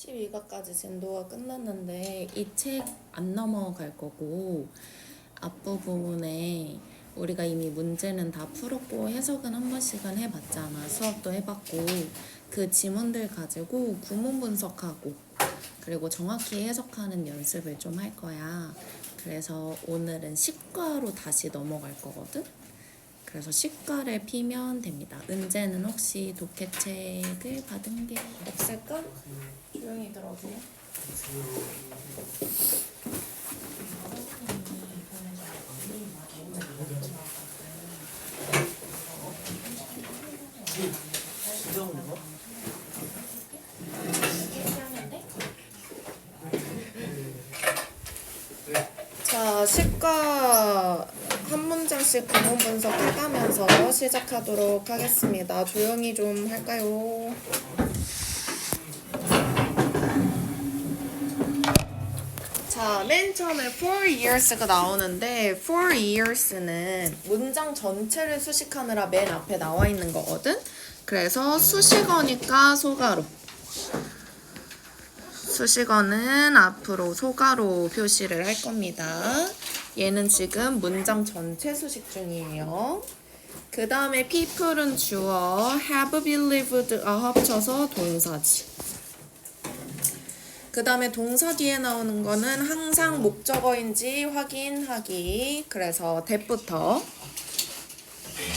12가까지 진도가 끝났는데 이 책 안 넘어갈 거고 앞부분에 우리가 이미 문제는 다 풀었고 해석은 한 번씩은 해봤잖아. 수업도 해봤고 그 지문들 가지고 구문 분석하고 그리고 정확히 해석하는 연습을 좀 할 거야. 그래서 오늘은 식과로 다시 넘어갈 거거든. 그래서 식과를 피면 됩니다. 은재는 혹시 독해책을 받은 게 없을까? 조용히 들어주세요. 진짜 오는 거? 자, 식과 한 문장씩 구문 분석해가면서 시작하도록 하겠습니다. 조용히 좀 할까요? 자, 맨 처음에 for years가 나오는데 for years는 문장 전체를 수식하느라 맨 앞에 나와 있는 거거든. 그래서 수식어니까 소가로. 수식어는 앞으로 소가로 표시를 할 겁니다. 얘는 지금 문장 전체 수식 중이에요. 그 다음에 people은 주어, have believed가 합쳐서 동사지. 그 다음에 동사 뒤에 나오는 거는 항상 목적어인지 확인하기. 그래서 that부터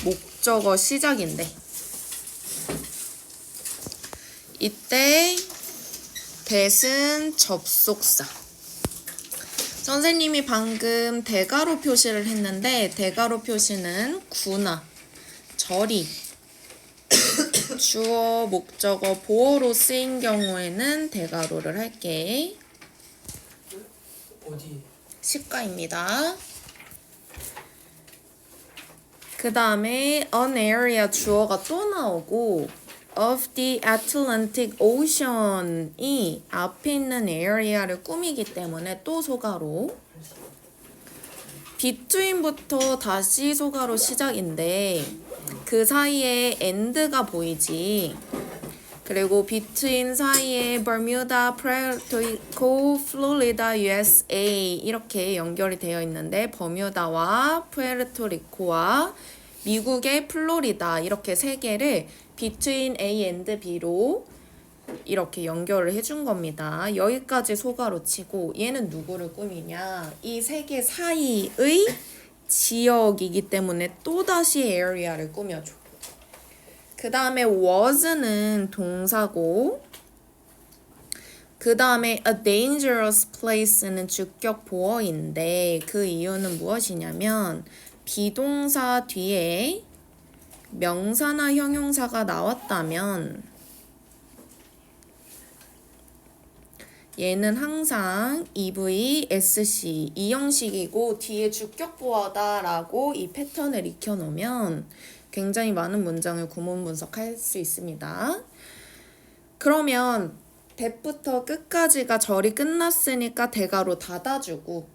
목적어 시작인데 이때 that은 접속사. 선생님이 방금 대가로 표시를 했는데 대가로 표시는 구나, 절이, 주어, 목적어, 보어로 쓰인 경우에는 대가로를 할게. 어디? 시가입니다. 그 다음에 an area 주어가 또 나오고 of the Atlantic Ocean이 앞에 있는 area를 꾸미기 때문에 또 소가로 between부터 다시 소가로 시작인데 그 사이에 and가 보이지 그리고 between 사이에 Bermuda, Puerto Rico, Florida, USA 이렇게 연결이 되어 있는데 버뮤다와 푸에르토리코와 미국의 플로리다 이렇게 세 개를 between A and B로 이렇게 연결을 해준 겁니다. 여기까지 소가로 치고 얘는 누구를 꾸미냐? 이 세 개 사이의 지역이기 때문에 또다시 area를 꾸며줘. 그 다음에 was는 동사고 그 다음에 a dangerous place는 주격 보어인데 그 이유는 무엇이냐면 비동사 뒤에 명사나 형용사가 나왔다면 얘는 항상 EV, SC 이 형식이고 뒤에 주격 보어다라고 이 패턴을 익혀놓으면 굉장히 많은 문장을 구문 분석할 수 있습니다. 그러면 대부터 끝까지가 절이 끝났으니까 대가로 닫아주고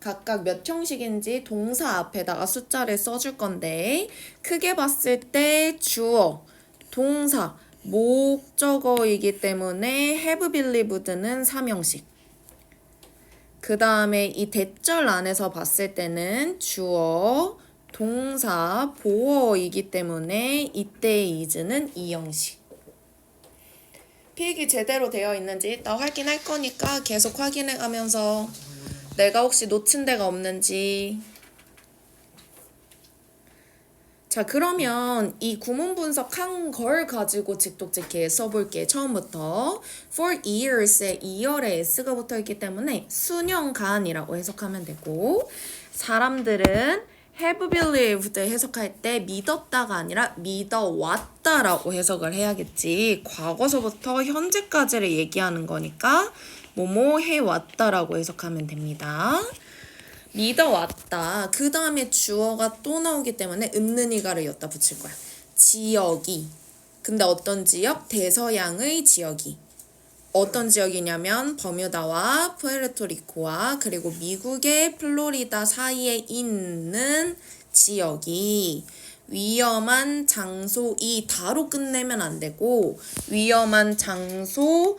각각 몇 형식인지 동사 앞에다가 숫자를 써줄 건데 크게 봤을 때 주어, 동사, 목적어이기 때문에 have believed는 3형식. 그 다음에 이 대절 안에서 봤을 때는 주어, 동사, 보어이기 때문에 이때 is는 2형식. 필기 제대로 되어 있는지 이따 확인할 거니까 계속 확인해 가면서 내가 혹시 놓친 데가 없는지. 자 그러면 이 구문 분석한 걸 가지고 직독직해 써볼게. 처음부터 for years에 2열에 s가 붙어 있기 때문에 수년간이라고 해석하면 되고 사람들은 have believed 해석할 때 믿었다가 아니라 믿어왔다라고 해석을 해야겠지. 과거서부터 현재까지를 얘기하는 거니까 뭐뭐 해왔다라고 해석하면 됩니다. 믿어왔다. 그 다음에 주어가 또 나오기 때문에 은는이가를 엿다 붙일 거야. 지역이. 근데 어떤 지역? 대서양의 지역이. 어떤 지역이냐면 버뮤다와 푸에르토리코와 그리고 미국의 플로리다 사이에 있는 지역이 위험한 장소 이 다로 끝내면 안 되고 위험한 장소라고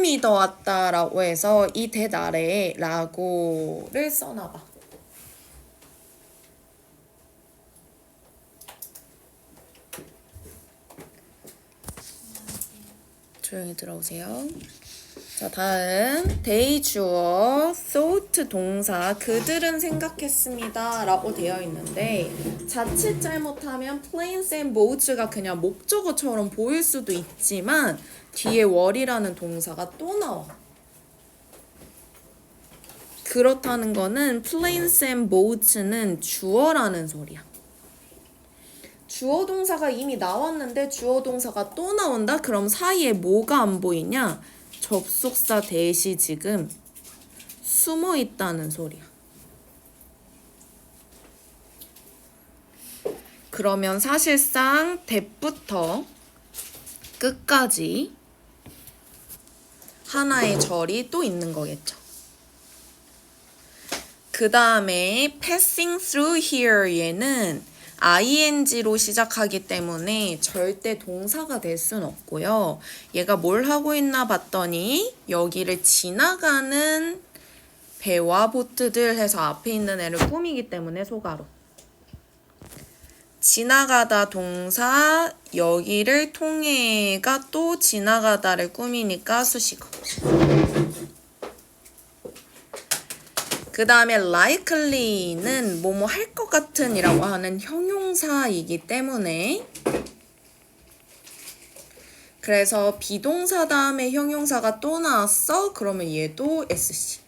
믿어왔다라고 해서 이대 아래에 라고를 써놔봐. 조용히 들어오세요. 자, 다음. 데이 주어 thought 동사. 그들은 생각했습니다. 라고 되어 있는데 자칫 잘못하면 planes and boats가 그냥 목적어처럼 보일 수도 있지만 뒤에 월이라는 동사가 또 나와. 그렇다는 거는 planes and boats는 주어라는 소리야. 주어 동사가 이미 나왔는데 주어 동사가 또 나온다? 그럼 사이에 뭐가 안 보이냐? 접속사 대시 지금 숨어 있다는 소리야. 그러면 사실상 대부터 끝까지 하나의 절이 또 있는 거겠죠. 그 다음에 passing through here 얘는 ing로 시작하기 때문에 절대 동사가 될 순 없고요. 얘가 뭘 하고 있나 봤더니 여기를 지나가는 배와 보트들 해서 앞에 있는 애를 꾸미기 때문에 소가로. 지나가다 동사 여기를 통해가 또 지나가다를 꾸미니까 수식어. 그 다음에 likely는 뭐뭐 할 것 같은 이라고 하는 형용사이기 때문에 그래서 비동사 다음에 형용사가 또 나왔어? 그러면 얘도 SC.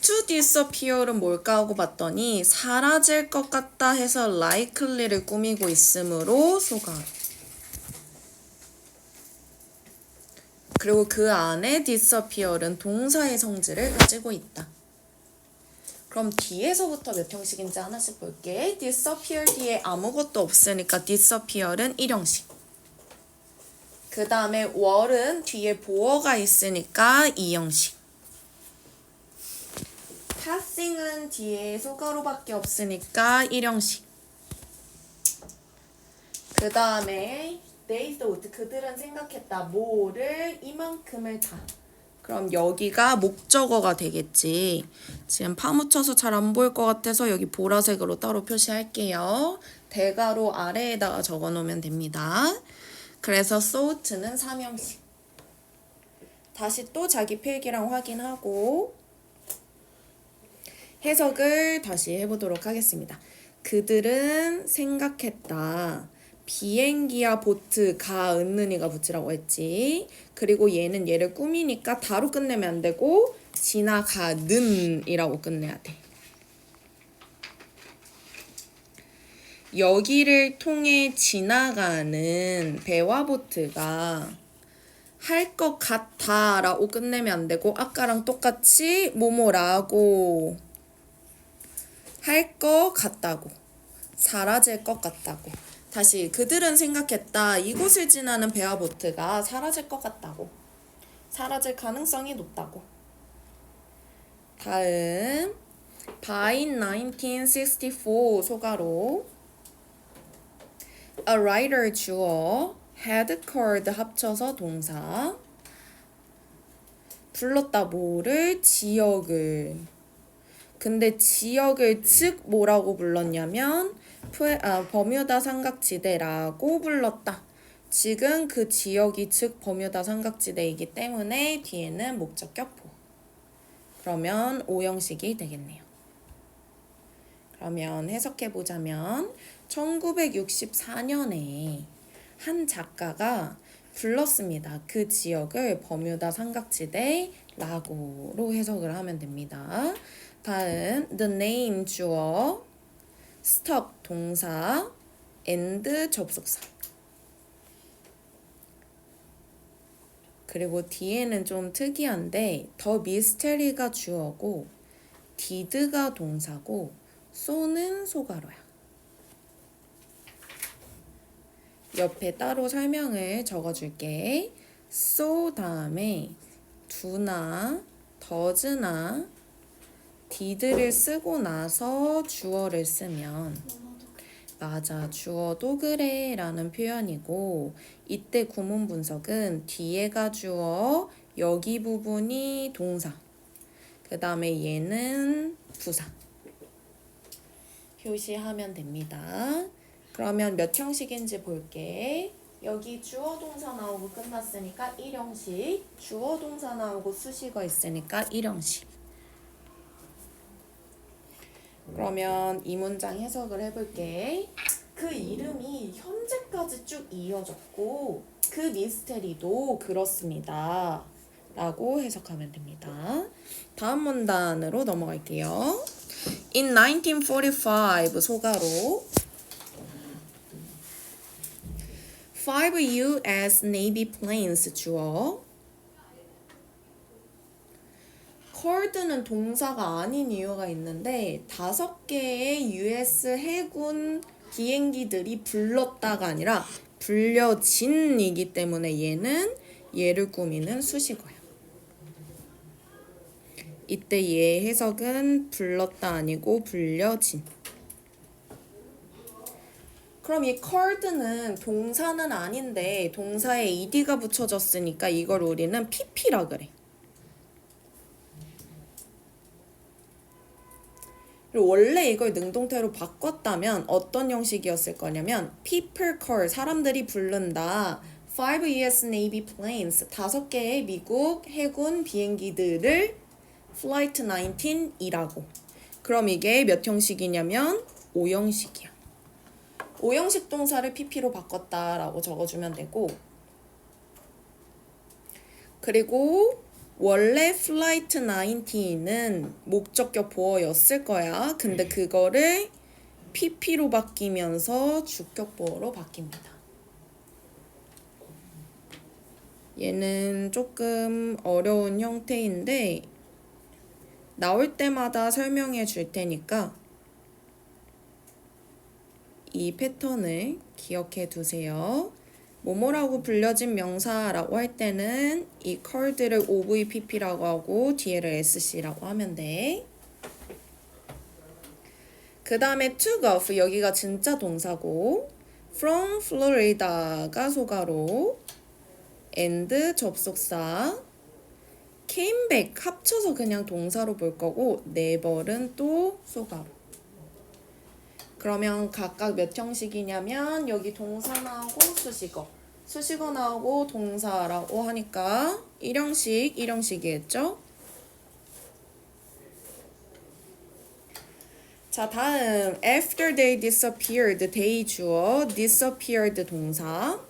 to disappear은 뭘까 하고 봤더니 사라질 것 같다 해서 likely를 꾸미고 있으므로 소가 그리고 그 안에 disappear은 동사의 성질을 가지고 있다. 그럼 뒤에서부터 몇 형식인지 하나씩 볼게. disappear 뒤에 아무것도 없으니까 disappear은 1형식. 그 다음에 월은 뒤에 보어가 있으니까 2형식. passing은 뒤에 소가로밖에 없으니까 1형식. 그 다음에 they thought 그들은 생각했다. 뭐를 이만큼을 다. 그럼 여기가 목적어가 되겠지. 지금 파묻혀서 잘 안 보일 것 같아서 여기 보라색으로 따로 표시할게요. 대가로 아래에다가 적어 놓으면 됩니다. 그래서 thought는 3형식. 다시 또 자기 필기랑 확인하고 해석을 다시 해보도록 하겠습니다. 그들은 생각했다 비행기야 보트 가 은는이가 붙이라고 했지. 그리고 얘는 얘를 꾸미니까 다로 끝내면 안 되고 지나가는이라고 끝내야 돼. 여기를 통해 지나가는 배와 보트가 할 것 같아라고 끝내면 안 되고 아까랑 똑같이 뭐뭐라고 할 것 같다고 사라질 것 같다고 다시 그들은 생각했다. 이곳을 지나는 배와 보트가 사라질 것 같다고. 사라질 가능성이 높다고. 다음 By 1964 소가로 A writer 주어 had called 합쳐서 동사 불렀다 뭐를 지역을 근데 지역을 즉 뭐라고 불렀냐면 푸에, 아, 버뮤다 삼각지대라고 불렀다. 지금 그 지역이 즉 버뮤다 삼각지대이기 때문에 뒤에는 목적격 보. 그러면 오형식이 되겠네요. 그러면 해석해 보자면 1964년에 한 작가가 불렀습니다. 그 지역을 버뮤다 삼각지대라고로 해석을 하면 됩니다. 다음 the name 주어 stuck 동사 and 접속사 그리고 뒤에는 좀 특이한데 더 미스테리가 주어고 did가 동사고 so는 소가로야. 옆에 따로 설명을 적어줄게. so 다음에 do나 does나 did를 쓰고 나서 주어를 쓰면 맞아 주어도 그래 라는 표현이고 이때 구문 분석은 뒤에가 주어 여기 부분이 동사. 그 다음에 얘는 부사. 표시하면 됩니다. 그러면 몇 형식인지 볼게. 여기 주어 동사 나오고 끝났으니까 1형식 주어 동사 나오고 수식어 있으니까 1형식 그러면 이 문장 해석을 해볼게. 그 이름이 현재까지 쭉 이어졌고 그 미스테리도 그렇습니다. 라고 해석하면 됩니다. 다음 문단으로 넘어갈게요. In 1945 소가로 5 U.S. Navy planes 주어 컬드는 동사가 아닌 이유가 있는데 다섯 개의 US 해군 비행기들이 불렀다가 아니라 불려진이기 때문에 얘는 얘를 꾸미는 수식어야. 이때 얘 해석은 불렀다 아니고 불려진. 그럼 이 컬드는 동사는 아닌데 동사에 ed가 붙여졌으니까 이걸 우리는 pp라 그래. 그리고 원래 이걸 능동태로 바꿨다면 어떤 형식이었을 거냐면 people call 사람들이 부른다. 5 US Navy planes 다섯 개의 미국 해군 비행기들을 flight 19이라고. 그럼 이게 몇 형식이냐면 5형식이야. 5형식 동사를 pp로 바꿨다라고 적어주면 되고 그리고 원래 플라이트 19은 목적격 보어였을 거야. 근데 그거를 pp로 바뀌면서 주격 보어로 바뀝니다. 얘는 조금 어려운 형태인데 나올 때마다 설명해 줄 테니까 이 패턴을 기억해 두세요. 뭐뭐라고 불려진 명사라고 할 때는 이 컬드를 OVPP라고 하고 뒤에를 SC라고 하면 돼. 그 다음에 took off 여기가 진짜 동사고 from Florida가 소가로 and 접속사 came back 합쳐서 그냥 동사로 볼 거고 never는 또 소가로 그러면 각각 몇 형식이냐면 여기 동사 나오고 수식어 수식어 나오고 동사라고 하니까 1형식 1형식이겠죠? 자 다음 after they disappeared they 주어 disappeared 동사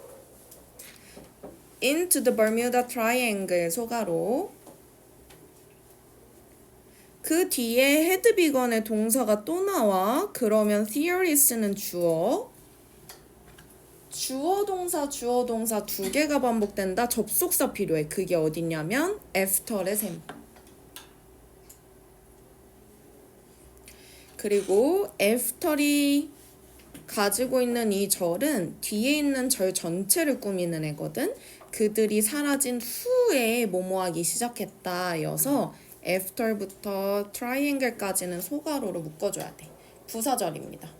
into the Bermuda Triangle 소가로 그 뒤에 헤드비건의 동사가 또 나와. 그러면 theoris는 주어. 주어 동사 주어 동사 두 개가 반복된다. 접속사 필요해. 그게 어디냐면 after의 셈. 그리고 after이 가지고 있는 이 절은 뒤에 있는 절 전체를 꾸미는 애거든. 그들이 사라진 후에 뭐뭐하기 시작했다 여서 after부터 triangle까지는 소가로로 묶어줘야 돼. 부사절입니다.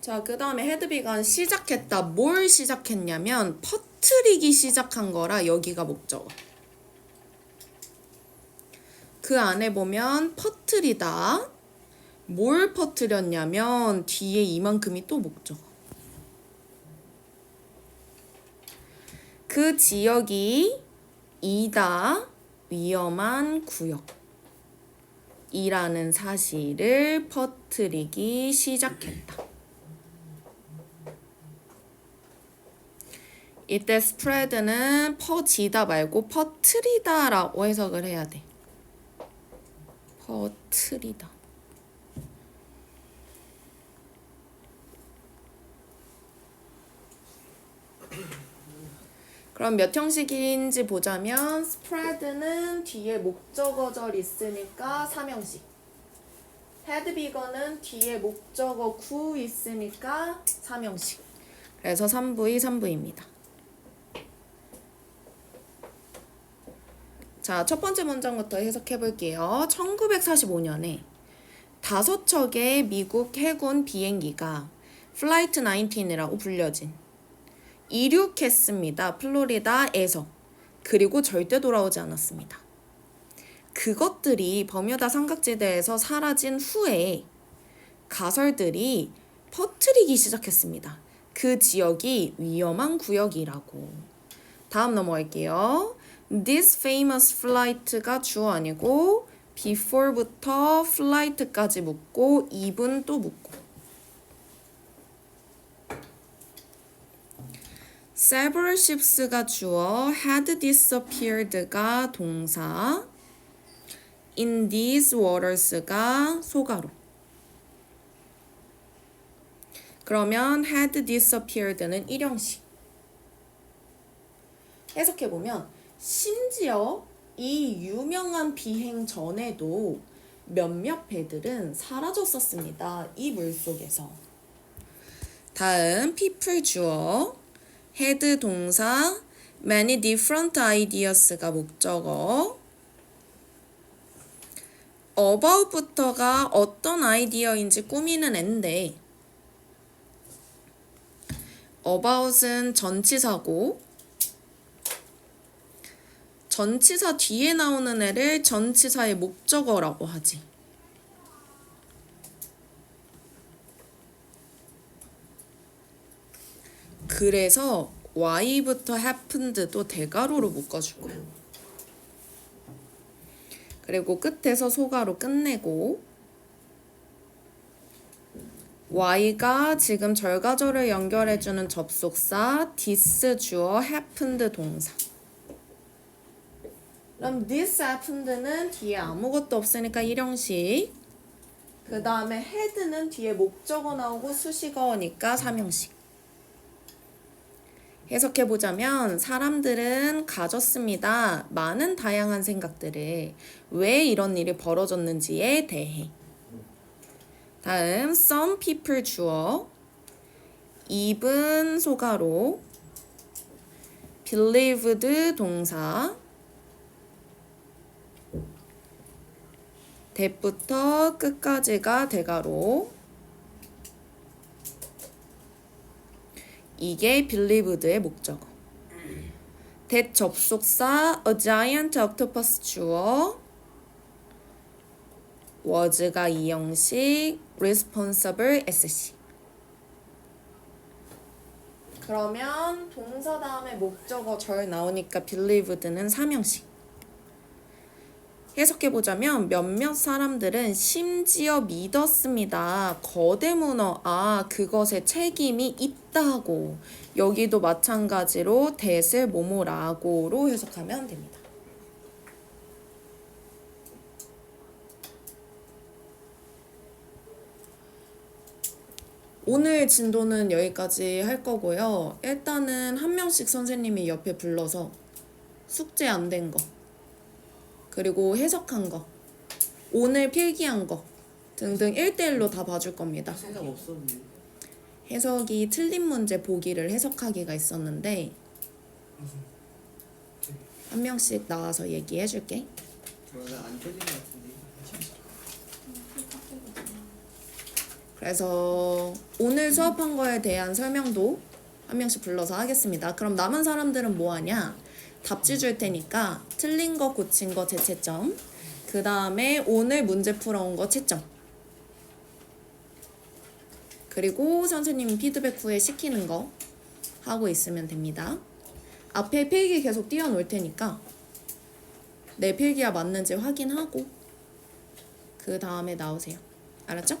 자, 그 다음에 헤드비가 시작했다. 뭘 시작했냐면 퍼트리기 시작한 거라 여기가 목적어. 그 안에 보면 퍼트리다. 뭘 퍼트렸냐면 뒤에 이만큼이 또 목적어. 그 지역이 이다 위험한 구역 이라는 사실을 퍼뜨리기 시작했다. 이때 spread는 퍼지다 말고 퍼트리다라고 해석을 해야 돼. 퍼트리다. 그럼 몇 형식인지 보자면 spread는 뒤에 목적어절 있으니까 3형식. 헤드비거는 뒤에 목적어 구 있으니까 3형식. 그래서 3부의 3부입니다. 자, 첫 번째 문장부터 해석해 볼게요. 1945년에 다섯 척의 미국 해군 비행기가 플라이트 19이라고 불려진 이륙했습니다. 플로리다에서. 그리고 절대 돌아오지 않았습니다. 그것들이 버뮤다 삼각지대에서 사라진 후에 가설들이 퍼뜨리기 시작했습니다. 그 지역이 위험한 구역이라고. 다음 넘어갈게요. This famous flight가 주어 아니고 before부터 flight까지 묻고 even 또 묻고 several ships가 주어 had disappeared가 동사 in these waters가 소가로 그러면 had disappeared는 일형식 해석해보면 심지어 이 유명한 비행 전에도 몇몇 배들은 사라졌었습니다. 이 물속에서. 다음 people 주어 had 동사 many different ideas가 목적어 about부터가 어떤 아이디어인지 꾸미는 앤데 about은 전치사고 전치사 뒤에 나오는 애를 전치사의 목적어라고 하지. 그래서 y부터 happened도 대가로로 묶어줄 거야. 그리고 끝에서 소가로 끝내고 y가 지금 절가절을 연결해주는 접속사 this 주어 happened 동사. 그럼 this happened는 뒤에 아무것도 없으니까 일형식. 그 다음에 had는 뒤에 목적어 나오고 수식어니까 삼형식. 해석해 보자면 사람들은 가졌습니다. 많은 다양한 생각들을 왜 이런 일이 벌어졌는지에 대해. 다음 some people 주어 even 소가로 believed 동사 대부터 끝까지가 대가로 이게 believed의 목적어. 대 접속사 a giant octopus 주어. was가 이형식 responsible sc 그러면 동사 다음에 목적어 절 나오니까 believed는 삼형식 해석해 보자면 몇몇 사람들은 심지어 믿었습니다. 거대 문어, 아, 그것에 책임이 있다고. 여기도 마찬가지로 대을 모모라고로 해석하면 됩니다. 오늘 진도는 여기까지 할 거고요. 일단은 한 명씩 선생님이 옆에 불러서 숙제 안 된 거. 그리고 해석한 거, 오늘 필기한 거 등등 1대1로 다 봐줄 겁니다. 생각 없었는데. 해석이 틀린 문제 보기를 해석하기가 있었는데 한 명씩 나와서 얘기해 줄게. 안 틀린 것 같은데. 그래서 오늘 수업한 거에 대한 설명도 한 명씩 불러서 하겠습니다. 그럼 남은 사람들은 뭐 하냐? 답지 줄 테니까 틀린 거 고친 거 재채점. 그 다음에 오늘 문제 풀어온 거 채점. 그리고 선생님이 피드백 후에 시키는 거 하고 있으면 됩니다. 앞에 필기 계속 띄워놓을 테니까 내 필기와 맞는지 확인하고 그 다음에 나오세요. 알았죠?